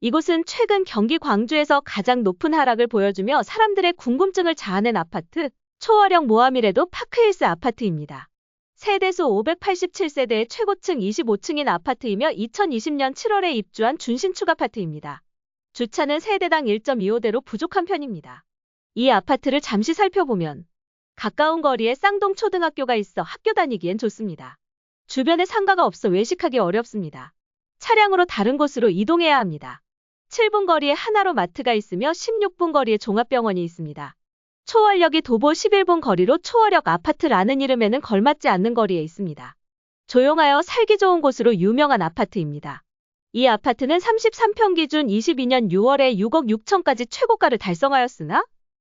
이곳은 최근 경기 광주에서 가장 높은 하락을 보여주며 사람들의 궁금증을 자아낸 아파트, 초월형 모하미레도 파크힐스 아파트입니다. 세대수 587세대의 최고층 25층인 아파트이며 2020년 7월에 입주한 준신축 아파트입니다. 주차는 세대당 1.25대로 부족한 편입니다. 이 아파트를 잠시 살펴보면 가까운 거리에 쌍동 초등학교가 있어 학교 다니기엔 좋습니다. 주변에 상가가 없어 외식하기 어렵습니다. 차량으로 다른 곳으로 이동해야 합니다. 7분 거리에 하나로 마트가 있으며 16분 거리에 종합병원이 있습니다. 초월역이 도보 11분 거리로 초월역 아파트라는 이름에는 걸맞지 않는 거리에 있습니다. 조용하여 살기 좋은 곳으로 유명한 아파트입니다. 이 아파트는 33평 기준 22년 6월에 6억 6천까지 최고가를 달성하였으나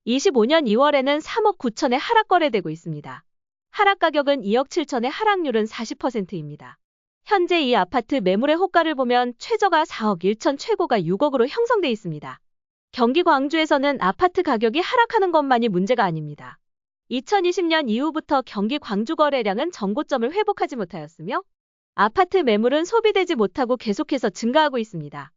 25년 2월에는 3억 9천에 하락 거래되고 있습니다. 하락 가격은 2억 7천에 하락률은 40%입니다. 현재 이 아파트 매물의 호가를 보면 최저가 4억 1천 최고가 6억으로 형성돼 있습니다. 경기 광주에서는 아파트 가격이 하락하는 것만이 문제가 아닙니다. 2020년 이후부터 경기 광주 거래량은 전고점을 회복하지 못하였으며 아파트 매물은 소비되지 못하고 계속해서 증가하고 있습니다.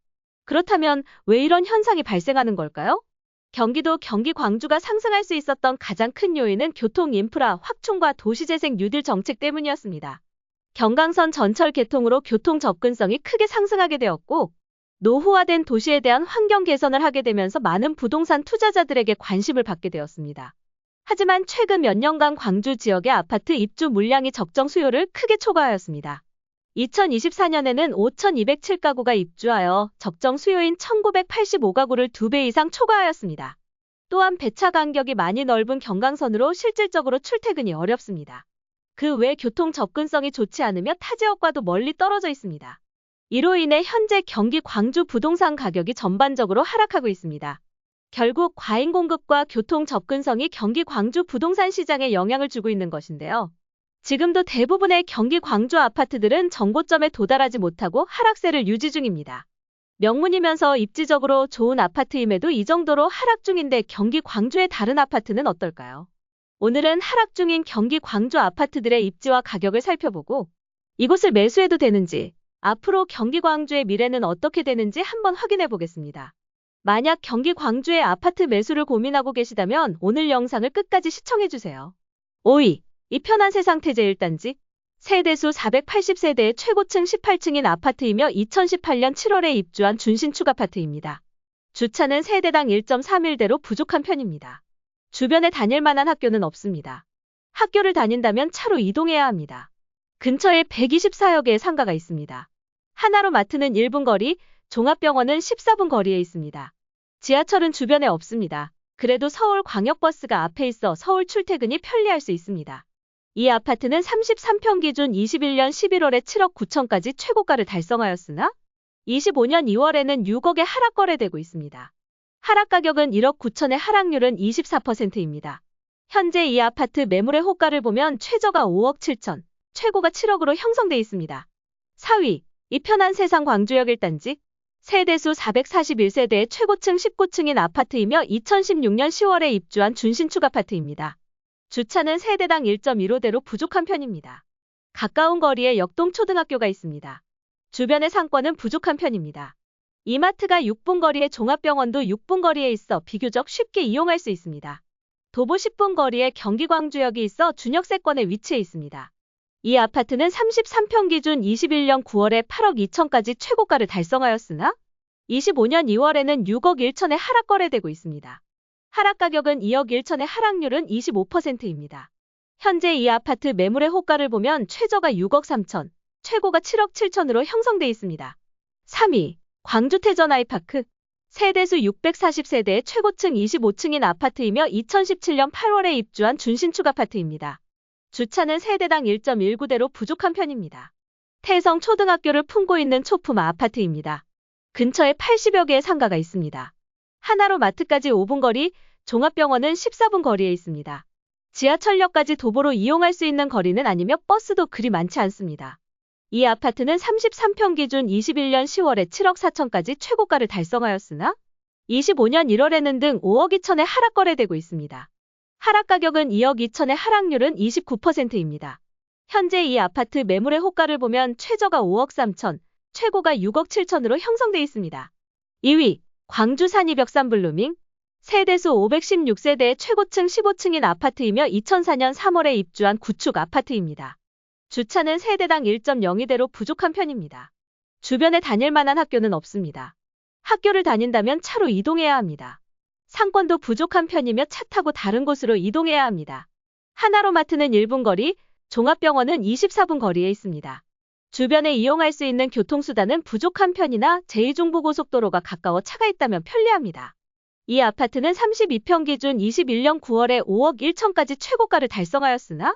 그렇다면 왜 이런 현상이 발생하는 걸까요? 경기도 경기 광주가 상승할 수 있었던 가장 큰 요인은 교통 인프라 확충과 도시재생 뉴딜 정책 때문이었습니다. 경강선 전철 개통으로 교통 접근성이 크게 상승하게 되었고 노후화된 도시에 대한 환경 개선을 하게 되면서 많은 부동산 투자자들에게 관심을 받게 되었습니다. 하지만 최근 몇 년간 광주 지역의 아파트 입주 물량이 적정 수요를 크게 초과하였습니다. 2024년에는 5,207가구가 입주하여 적정 수요인 1,985가구를 2배 이상 초과하였습니다. 또한 배차 간격이 많이 넓은 경강선으로 실질적으로 출퇴근이 어렵습니다. 그 외 교통 접근성이 좋지 않으며 타 지역과도 멀리 떨어져 있습니다. 이로 인해 현재 경기 광주 부동산 가격이 전반적으로 하락하고 있습니다. 결국 과잉 공급과 교통 접근성이 경기 광주 부동산 시장에 영향을 주고 있는 것인데요. 지금도 대부분의 경기 광주 아파트들은 정고점에 도달하지 못하고 하락세를 유지 중입니다. 명문이면서 입지적으로 좋은 아파트임에도 이 정도로 하락 중인데 경기 광주의 다른 아파트는 어떨까요? 오늘은 하락 중인 경기 광주 아파트들의 입지와 가격을 살펴보고 이곳을 매수해도 되는지, 앞으로 경기 광주의 미래는 어떻게 되는지 한번 확인해 보겠습니다. 만약 경기 광주의 아파트 매수를 고민하고 계시다면 오늘 영상을 끝까지 시청해 주세요. 5위. 이 편한 세상 태제 1단지 세대수 480세대의 최고층 18층인 아파트이며 2018년 7월에 입주한 준신축 아파트입니다. 주차는 세대당 1.31대로 부족한 편입니다. 주변에 다닐 만한 학교는 없습니다. 학교를 다닌다면 차로 이동해야 합니다. 근처에 124여 개의 상가가 있습니다. 하나로 마트는 1분 거리, 종합병원은 14분 거리에 있습니다. 지하철은 주변에 없습니다. 그래도 서울 광역버스가 앞에 있어 서울 출퇴근이 편리할 수 있습니다. 이 아파트는 33평 기준 21년 11월에 7억 9천까지 최고가를 달성하였으나 25년 2월에는 6억에 하락 거래되고 있습니다. 하락 가격은 1억 9천의 하락률은 24%입니다. 현재 이 아파트 매물의 호가를 보면 최저가 5억 7천, 최고가 7억으로 형성돼 있습니다. 4위, 이 편한 세상 광주역 1단지, 세대수 441세대의 최고층 19층인 아파트이며 2016년 10월에 입주한 준신축 아파트입니다. 주차는 세대당 1.15대로 부족한 편입니다. 가까운 거리에 역동 초등학교가 있습니다. 주변의 상권은 부족한 편입니다. 이마트가 6분 거리에 종합병원도 6분 거리에 있어 비교적 쉽게 이용할 수 있습니다. 도보 10분 거리에 경기 광주역이 있어 준역세권에 위치해 있습니다. 이 아파트는 33평 기준 21년 9월에 8억 2천까지 최고가를 달성하였으나 25년 2월에는 6억 1천에 하락 거래되고 있습니다. 하락 가격은 2억 1천의 하락률은 25%입니다. 현재 이 아파트 매물의 호가를 보면 최저가 6억 3천, 최고가 7억 7천으로 형성돼 있습니다. 3위, 광주 태전 아이파크. 세대수 640세대의 최고층 25층인 아파트이며 2017년 8월에 입주한 준신축 아파트입니다. 주차는 세대당 1.19대로 부족한 편입니다. 태성 초등학교를 품고 있는 초품 아파트입니다. 근처에 80여 개의 상가가 있습니다. 하나로 마트까지 5분 거리, 종합병원은 14분 거리에 있습니다. 지하철역까지 도보로 이용할 수 있는 거리는 아니며 버스도 그리 많지 않습니다. 이 아파트는 33평 기준 21년 10월에 7억 4천까지 최고가를 달성하였으나 25년 1월에는 등 5억 2천에 하락 거래되고 있습니다. 하락 가격은 2억 2천의 하락률은 29%입니다. 현재 이 아파트 매물의 호가를 보면 최저가 5억 3천, 최고가 6억 7천으로 형성돼 있습니다. 2위, 광주 산이벽산 블루밍. 세대수 516세대의 최고층 15층인 아파트이며 2004년 3월에 입주한 구축 아파트입니다. 주차는 세대당 1.02대로 부족한 편입니다. 주변에 다닐 만한 학교는 없습니다. 학교를 다닌다면 차로 이동해야 합니다. 상권도 부족한 편이며 차 타고 다른 곳으로 이동해야 합니다. 하나로마트는 1분 거리, 종합병원은 24분 거리에 있습니다. 주변에 이용할 수 있는 교통수단은 부족한 편이나 제2중부고속도로가 가까워 차가 있다면 편리합니다. 이 아파트는 32평 기준 21년 9월에 5억 1천까지 최고가를 달성하였으나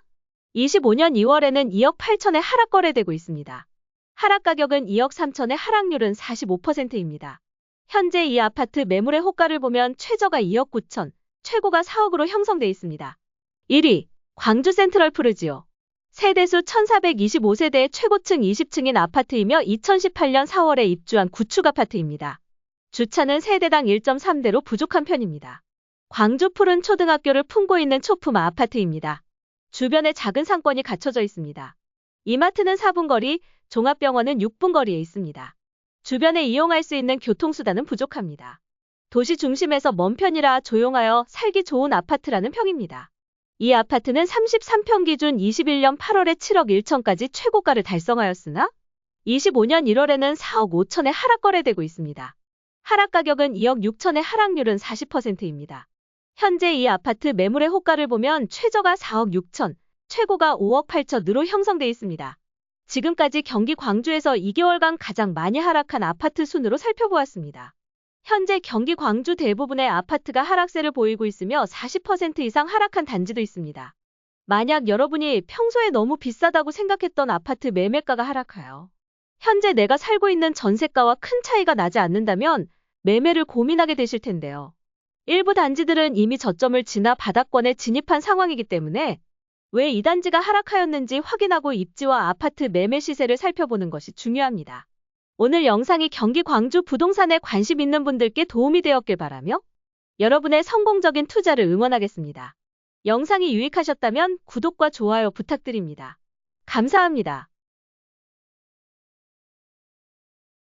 25년 2월에는 2억 8천에 하락 거래되고 있습니다. 하락 가격은 2억 3천에 하락률은 45%입니다. 현재 이 아파트 매물의 호가를 보면 최저가 2억 9천, 최고가 4억으로 형성돼 있습니다. 1위, 광주 센트럴 푸르지오. 세대수 1425세대의 최고층 20층인 아파트이며 2018년 4월에 입주한 구축 아파트입니다. 주차는 세대당 1.3대로 부족한 편입니다. 광주 푸른 초등학교를 품고 있는 초품 아파트입니다. 주변에 작은 상권이 갖춰져 있습니다. 이마트는 4분 거리, 종합병원은 6분 거리에 있습니다. 주변에 이용할 수 있는 교통수단은 부족합니다. 도시 중심에서 먼 편이라 조용하여 살기 좋은 아파트라는 평입니다. 이 아파트는 33평 기준 21년 8월에 7억 1천까지 최고가를 달성하였으나 25년 1월에는 4억 5천에 하락 거래되고 있습니다. 하락 가격은 2억 6천의 하락률은 40%입니다. 현재 이 아파트 매물의 호가를 보면 최저가 4억 6천, 최고가 5억 8천으로 형성돼 있습니다. 지금까지 경기 광주에서 2개월간 가장 많이 하락한 아파트 순으로 살펴보았습니다. 현재 경기 광주 대부분의 아파트가 하락세를 보이고 있으며 40% 이상 하락한 단지도 있습니다. 만약 여러분이 평소에 너무 비싸다고 생각했던 아파트 매매가가 하락하여 현재 내가 살고 있는 전세가와 큰 차이가 나지 않는다면 매매를 고민하게 되실 텐데요. 일부 단지들은 이미 저점을 지나 바닥권에 진입한 상황이기 때문에 왜 이 단지가 하락하였는지 확인하고 입지와 아파트 매매 시세를 살펴보는 것이 중요합니다. 오늘 영상이 경기 광주 부동산에 관심 있는 분들께 도움이 되었길 바라며 여러분의 성공적인 투자를 응원하겠습니다. 영상이 유익하셨다면 구독과 좋아요 부탁드립니다. 감사합니다.